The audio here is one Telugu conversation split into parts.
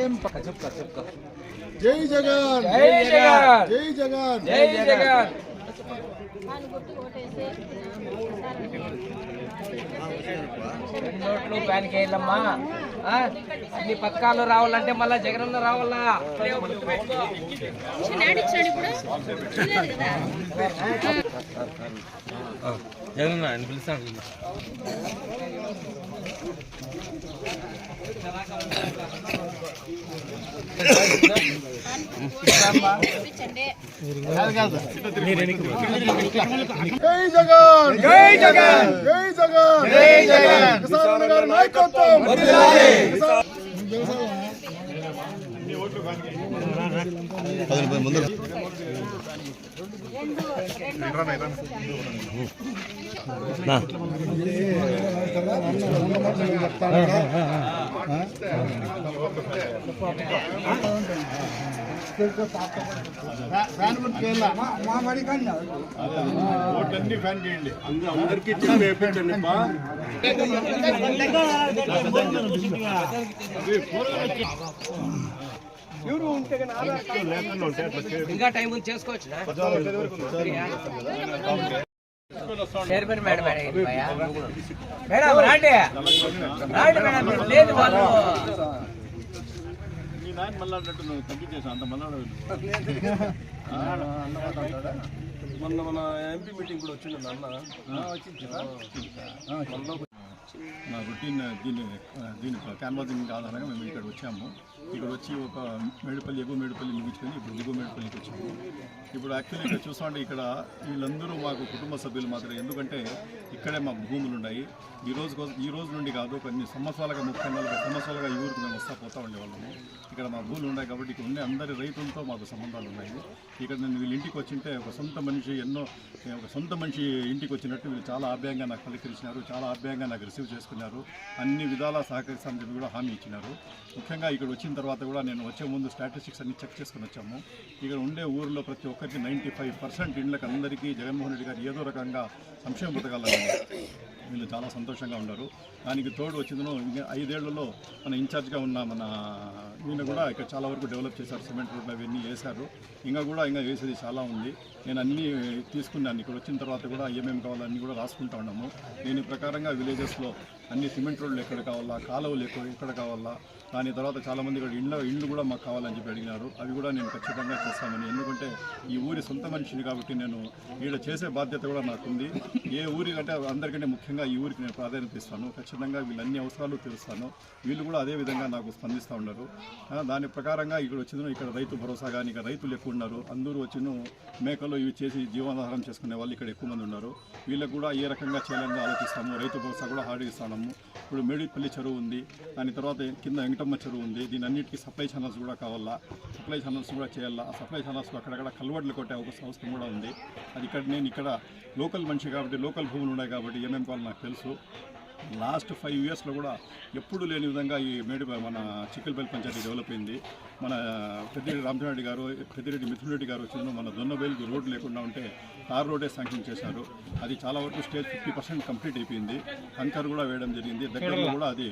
ఏం చెప్తా చెప్తా. జై జగన్! జై జగన్! జై జగన్! జై జగన్! నోట్లు ప్యాన్ కేయాలమ్మా ఆ? అన్ని పథకాలు రావాలంటే మళ్ళా జగనన్న రావాలా? జగన్ ఆయన పిలుస్తాను జై జగన్ జై జగన్ జై జగన్ జై జగన్ కిసాన్ గారి నాయకత్వం ఓట్లన్నీ ఫ్యాన్ చేయండి అందరికీ ఇచ్చి వేపించండి ఇంకా టైం ఉంది చేసుకోవచ్చు చైర్మన్ మేడం మేడం రాండి. రాండి మేడం లేదు వాళ్ళు. మీ నాయన నువ్వు అంత మొన్న మన ఎంపీ మీటింగ్ కూడా వచ్చింది అన్న. నా రొటీన్ దీన్ని దీని క్యాన్వాసింగ్ ఆధారంగా మేము ఇక్కడ వచ్చాము. ఇక్కడ వచ్చి ఒక మేడుపల్లి ఎగువ మేడుపల్లి ముగించుకొని ఇప్పుడు దిగువ మేడిపల్లికి వచ్చాము. ఇప్పుడు యాక్చువల్లీ ఇక్కడ చూసామంటే ఇక్కడ వీళ్ళందరూ మాకు కుటుంబ సభ్యులు మాత్రం ఎందుకంటే ఇక్కడే మా భూములు ఉన్నాయి. ఈ రోజు ఈ రోజు నుండి కాదు కొన్ని సంవత్సరాలుగా ముప్పై నలభై సంవత్సరాలుగా ఈ ఊరికి మేము వస్తా పోతా ఉండేవాళ్ళము. ఇక్కడ మా భూములు ఉన్నాయి కాబట్టి ఇక్కడ ఉండే అందరి రైతులతో మాకు సంబంధాలు ఉన్నాయి. ఇక్కడ నేను వీళ్ళ ఇంటికి వచ్చింటే ఒక సొంత మనిషి ఎన్నో ఒక సొంత మనిషి ఇంటికి వచ్చినట్టు వీళ్ళు చాలా ఆభ్యంగా నాకు పలకరించినారు. చాలా ఆభ్యంగా నాకు రిసీవ్ చేసుకున్నారు. అన్ని విధాలా సహకరిస్తామని చెప్పి కూడా హామీ ఇచ్చినారు. ముఖ్యంగా ఇక్కడ వచ్చిన తర్వాత కూడా నేను వచ్చే ముందు స్టాటిస్టిక్స్ అన్ని చెక్ చేసుకుని వచ్చాము. ఇక్కడ ఉండే ఊరిలో ప్రతి ఒక్కరికి నైంటీ ఫైవ్ పర్సెంట్ ఇండ్లకు అందరికీ జగన్మోహన్ రెడ్డి గారు ఏదో రకంగా సంక్షేమ పథకాలు వీళ్ళు చాలా సంతోషంగా ఉన్నారు. దానికి తోడు వచ్చిందను ఇంకా ఐదేళ్ళలో మన ఇన్ఛార్జ్గా ఉన్న మన ఈయన కూడా ఇక్కడ చాలా వరకు డెవలప్ చేశారు. సిమెంట్ రోడ్లు అవన్నీ వేశారు. ఇంకా కూడా ఇంకా వేసేది చాలా ఉంది. నేను అన్నీ తీసుకున్నాను. ఇక్కడ వచ్చిన తర్వాత కూడా ఏమేమి కావాలన్నీ కూడా రాసుకుంటా ఉన్నాము. దీని ప్రకారంగా విలేజెస్లో అన్ని సిమెంట్ రోడ్లు ఎక్కడ కావాలా కాలువలు ఎక్కడ ఎక్కడ కావాలా దాని తర్వాత చాలామంది ఇక్కడ ఇండ్ల ఇండ్లు కూడా మాకు కావాలని చెప్పి అడిగినారు. అవి కూడా నేను ఖచ్చితంగా చేస్తామని. ఎందుకంటే ఈ ఊరి సొంత మనిషిని కాబట్టి నేను ఈడ చేసే బాధ్యత కూడా నాకుంది. ఏ ఊరి కంటే అందరికంటే ముఖ్యంగా ఈ ఊరికి నేను ప్రాధాన్యత ఇస్తాను. ఖచ్చితంగా వీళ్ళన్ని అవసరాలు తీరుస్తాను. వీళ్ళు కూడా అదే విధంగా నాకు స్పందిస్తూ ఉన్నారు. దాని ప్రకారంగా ఇక్కడ వచ్చిన ఇక్కడ రైతు భరోసా కానీ ఇక్కడ రైతులు ఎక్కువ ఉన్నారు. అందరూ వచ్చిన మేకలు ఇవి చేసి జీవనాధారం చేసుకునే వాళ్ళు ఇక్కడ ఎక్కువ మంది ఉన్నారు. వీళ్ళకు కూడా ఏ రకంగా చేయాలని ఆలోచిస్తాము. రైతు భరోసా కూడా హార్డ్ ఇప్పుడు మేడిపల్లి చెరువు ఉంది. దాని తర్వాత కింద వెంకటమ్మ చెరువు ఉంది. దీని అన్నిటికీ సప్లై ఛానల్స్ కూడా కావాలా? సప్లై ఛానల్స్ కూడా చేయాలా? ఆ సప్లై ఛానల్స్ అక్కడక్కడ కల్వర్ట్లు కొట్టే ఒక అవసరం కూడా ఉంది. అది ఇక్కడ నేను ఇక్కడ లోకల్ మనిషి కాబట్టి లోకల్ భూములు ఉన్నాయి కాబట్టి ఏమేమి కావాలో నాకు తెలుసు. లాస్ట్ ఫైవ్ ఇయర్స్లో కూడా ఎప్పుడు లేని విధంగా ఈ మేడి మన చిక్కలపల్లి పంచాయతీ డెవలప్ అయింది. మన పెద్దిరెడ్డి రామచంద్రెడ్డి గారు పెద్దిరెడ్డి మిథున్ రెడ్డి గారు వచ్చిన మన దొన్నబేలుకి రోడ్డు లేకుండా ఉంటే తార్ రోడ్డే శాంక్షన్ చేశారు. అది చాలా వరకు స్టేజ్ ఫిఫ్టీ పర్సెంట్ కంప్లీట్ అయిపోయింది. కంకర్ కూడా వేయడం జరిగింది. దగ్గరలో కూడా అది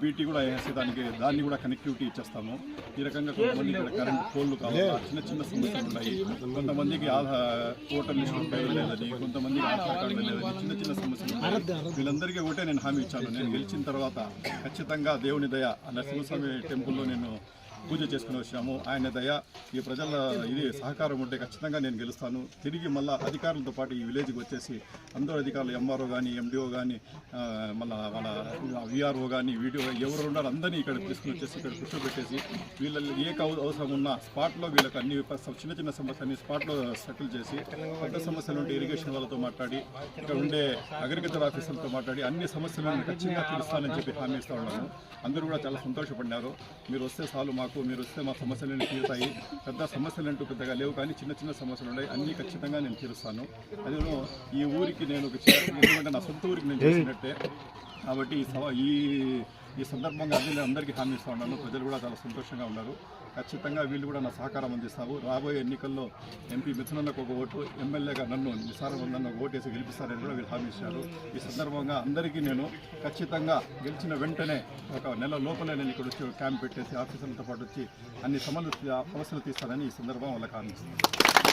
బీటీ కూడా వేసి దానికి దాన్ని కూడా కనెక్టివిటీ ఇచ్చేస్తాము. ఈ రకంగా కొంతమంది ఇక్కడ కరెంట్ పోల్లు కావాలి. చిన్న చిన్న సమస్యలు ఉన్నాయి. కొంతమందికి ఆధార్ ఓటర్ లిస్ట్ లేదని కొంతమందికి ఆధార్ కార్డు లేదని చిన్న చిన్న సమస్యలు ఉన్నాయి. వీళ్ళందరికీ ఒకటే నేను హామీ ఇచ్చాను. నేను గెలిచిన తర్వాత ఖచ్చితంగా దేవుని దయ నరసింహస్వామి టెంపుల్లో నేను పూజ చేసుకుని వచ్చినాము. ఆయన దయ ఈ ప్రజల ఇది సహకారం ఉంటే ఖచ్చితంగా నేను గెలుస్తాను. తిరిగి మళ్ళీ అధికారులతో పాటు ఈ విలేజ్కి వచ్చేసి అందరూ అధికారులు ఎంఆర్ఓ కానీ ఎండిఓ కానీ మళ్ళీ వాళ్ళ విఆర్ఓ కానీ వీడియో ఎవరు ఉన్నారో అందరినీ ఇక్కడ తీసుకుని వచ్చేసి ఇక్కడ కూర్చోబెట్టేసి వీళ్ళ ఏ అవసరం ఉన్నా స్పాట్లో వీళ్ళకి అన్ని చిన్న చిన్న చిన్న అన్ని స్పాట్లో సెటిల్ చేసి పెద్ద సమస్యలు ఉంటే ఇరిగేషన్ వాళ్ళతో మాట్లాడి ఇక్కడ ఉండే అగ్రికల్చర్ ఆఫీసర్లతో మాట్లాడి అన్ని సమస్యలను ఖచ్చితంగా తీరుస్తానని చెప్పి హామీ ఇస్తా ఉన్నాను. అందరూ కూడా చాలా సంతోషపడినారు. మీరు వస్తే చాలు మాకు మీరు వస్తే మా సమస్యలన్నీ తీరుతాయి. పెద్ద సమస్యలు అంటూ పెద్దగా లేవు కానీ చిన్న చిన్న సమస్యలు ఉన్నాయి. అన్నీ ఖచ్చితంగా నేను తీరుస్తాను. అది ఈ ఊరికి నేను ఒక ఎందుకంటే నా సొంత ఊరికి నేను చేసినట్టే. కాబట్టి ఈ సభ ఈ ఈ సందర్భంగా అన్ని అందరికీ హామీ ఇస్తా ఉన్నాను. ప్రజలు కూడా చాలా సంతోషంగా ఉన్నారు. ఖచ్చితంగా వీళ్ళు కూడా నా సహకారం అందిస్తారు. రాబోయే ఎన్నికల్లో ఎంపీ మిథునన్నకు ఒక ఓటు ఎమ్మెల్యేగా నన్ను నిసారం నన్ను ఒక ఓటేసి గెలిపిస్తారని కూడా వీళ్ళు హామీ ఇచ్చారు. ఈ సందర్భంగా అందరికీ నేను ఖచ్చితంగా గెలిచిన వెంటనే ఒక నెల లోపలే నేను ఇక్కడ వచ్చి క్యాంప్ పెట్టేసి ఆఫీసర్లతో పాటు వచ్చి అన్ని సమస్యలు సమస్యలు తీస్తానని ఈ సందర్భం వాళ్ళకి హామీ ఇస్తున్నాను.